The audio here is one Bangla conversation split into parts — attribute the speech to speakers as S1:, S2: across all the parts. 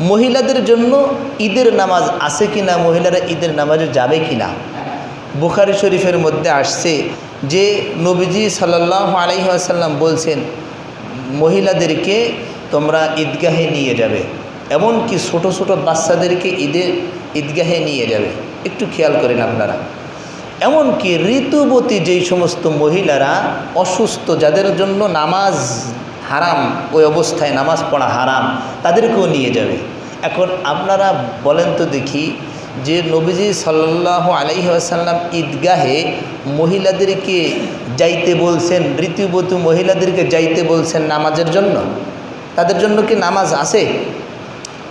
S1: মহিলাদের জন্য ঈদের নামাজ আছে কি না, মহিলারা ঈদের নামাজে যাবে কি না? বুখারি শরীফের মধ্যে আসছে যে নবীজি সাল্লাহ আলহিহাসাল্লাম বলছেন, মহিলাদেরকে তোমরা ঈদগাহে নিয়ে যাবে, এমনকি ছোট ছোট বাচ্চাদেরকে ঈদের ঈদগাহে নিয়ে যাবে। একটু খেয়াল করেন আপনারা। এমনকি ঋতুবতী যেই সমস্ত মহিলারা অসুস্থ, যাদের জন্য নামাজ হারাম, ওই অবস্থায় নামাজ পড়া হারাম, তাদেরকেও নিয়ে যাবে। এখন আপনারা বলেন তো দেখি যে নবীজি সাল্লাহ আলাইহি আসাল্লাম ঈদগাহে মহিলাদেরকে যাইতে বলছেন, ঋতুবতী মহিলাদেরকে যাইতে বলছেন নামাজের জন্য? তাদের জন্য কি নামাজ আছে?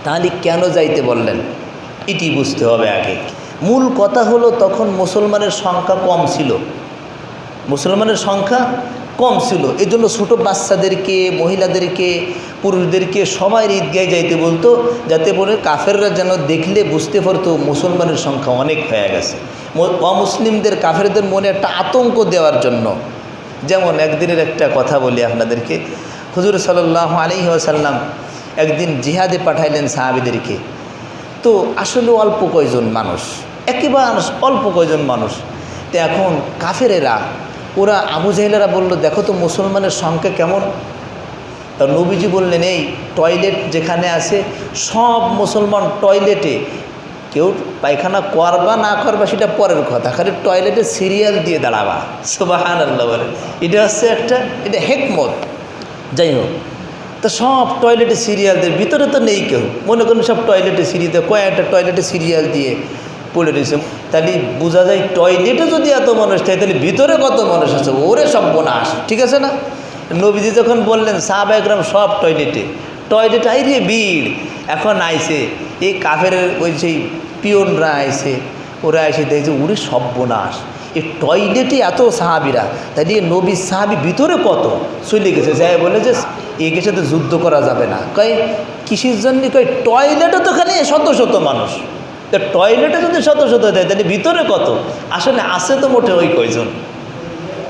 S1: তাহলে কেন যাইতে বললেন? এটি বুঝতে হবে আগে। মূল কথা হলো তখন মুসলমানের সংখ্যা কম ছিল। মুসলমানের সংখ্যা কম ছিল। এই জন্য ছোটো বাচ্চাদেরকে, মহিলাদেরকে, পুরুষদেরকে সবাই ঈদগায় যাইতে বলতো, যাতে বলে কাফেররা যেন দেখলে, বুঝতে পারতো মুসলমানের সংখ্যা অনেক হয়ে গেছে। অমুসলিমদের কাফেরদের মনে একটা আতঙ্ক দেওয়ার জন্য। যেমন একদিনের একটা কথা বলি আপনাদেরকে। হুজুর সাল্লাহ আলী আসাল্লাম একদিন জিহাদে পাঠাইলেন সাহাবিদেরকে। তো আসলে অল্প কয়জন মানুষ? একেবারে অল্প কয়জন মানুষ। তো এখন কাফেরেরা ওরা আবু জাহেলেরা বলল, দেখো তো মুসলমানের সংখ্যা কেমন? তা নবীজি বললেন, এই টয়লেট যেখানে আছে, সব মুসলমান টয়লেটে। কেউ পায়খানা করবা না করবা সেটা পরের কথা, খালি টয়লেটে সিরিয়াল দিয়ে দাঁড়াবা। সুবাহান আল্লাহ এটা হচ্ছে একটা, এটা হেকমত। যাই হোক, তা সব টয়লেটে সিরিয়াল দিয়ে, ভিতরে তো নেই কেউ। মনে করুন সব টয়লেটে সিরিয়াল দিয়ে, কয়েকটা টয়লেটে সিরিয়াল দিয়ে পড়ে রয়েছে তাহলে বোঝা যায় টয়লেটে যদি এত মানুষ থাকে, তাহলে ভিতরে কত মানুষ আছে? ওরে সব বোনাস ঠিক আছে না? নবীজি যখন বললেন সাহাব একরাম সব টয়লেটে টয়লেট আইরে ভিড়। এখন আইছে, এই কাফের ওই সেই পিয়নরা আইছে, ওরা এসে দেখছে সব বোনাস এই টয়লেটে এত সাহাবিরা, তাহলে এই নবী সাহাবি ভিতরে কত? চলে গেছে, যাই বলে যে একে সাথে যুদ্ধ করা যাবে না। কয়, কিসের জন্য? কয় টয়লেটে তো খালি শত শত মানুষ। তো টয়লেটে যদি শত শত দেয়, তাহলে ভিতরে কত? আসলে আসে তো মোটে ওই কয়জন?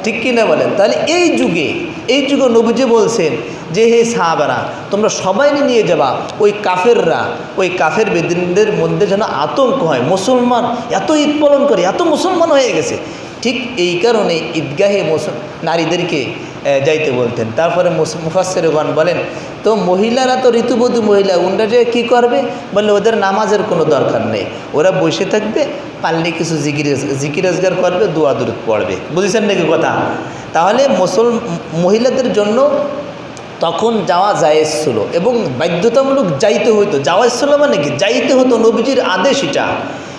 S1: ঠিক কিনা বলেন? তাহলে এই যুগে এই যুগে নবীজি বলছেন যে, হে সাহাবারা, তোমরা সবাই নিয়ে যাবা, ওই কাফেররা, ওই কাফের বেদিনদের মধ্যে যেন আতঙ্ক হয়, মুসলমান এত ঈদ পালন করে, এত মুসলমান হয়ে গেছে। ঠিক এই কারণে ঈদগাহে মুসল, নারীদেরকে যাইতে বলতেন। তারপরে মুফাসেরগণ বলেন, তো মহিলারা তো ঋতুবধূ মহিলা ওনারা যে কী করবে? বললে, ওদের নামাজের কোনো দরকার নেই। ওরা বসে থাকবে, পারলে কিছু জিকির জিকির রোজগার করবে, দোয়া দূর পড়বে। বুঝেছেন নাকি কথা? তাহলে মুসল, মহিলাদের জন্য তখন যাওয়া জায়েজ ছিল এবং বাধ্যতামূলক যাইতে হতো যাওয়া ছিল মানে কি? যাইতে হতো নবীজির আদেশ এটা।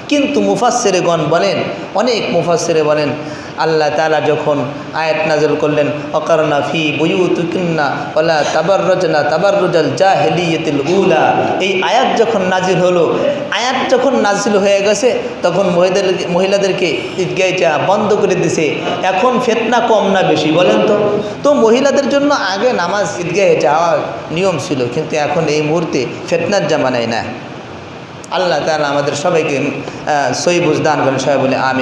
S1: কিন্তু মুফাসেরেগণ বলেন, অনেক মুফাসেরে বলেন আল্লাহ তালা যখন আয়াত নাজল করলেন, অকারনা ফি বইউতুকিন্না ওলা তাবার রজনা তাবার রুজাল জাহেলিয়তিল উলা এই আয়াত যখন নাজিল হলো, আয়াত যখন নাজিল হয়ে গেছে, তখন মহিলাদেরকে মহিলাদেরকে ঈদগাহ যাওয়া বন্ধ করে দিছে। এখন ফেতনা কম না বেশি, বলেন তো? তো মহিলাদের জন্য আগে নামাজ ঈদগাহে যাওয়ার নিয়ম ছিল, কিন্তু এখন এই মুহূর্তে ফেতনার জামানায় না আল্লাহ তালা আমাদের সবাইকে সই বুঝ দান করেন, সবাই বলে আমিন।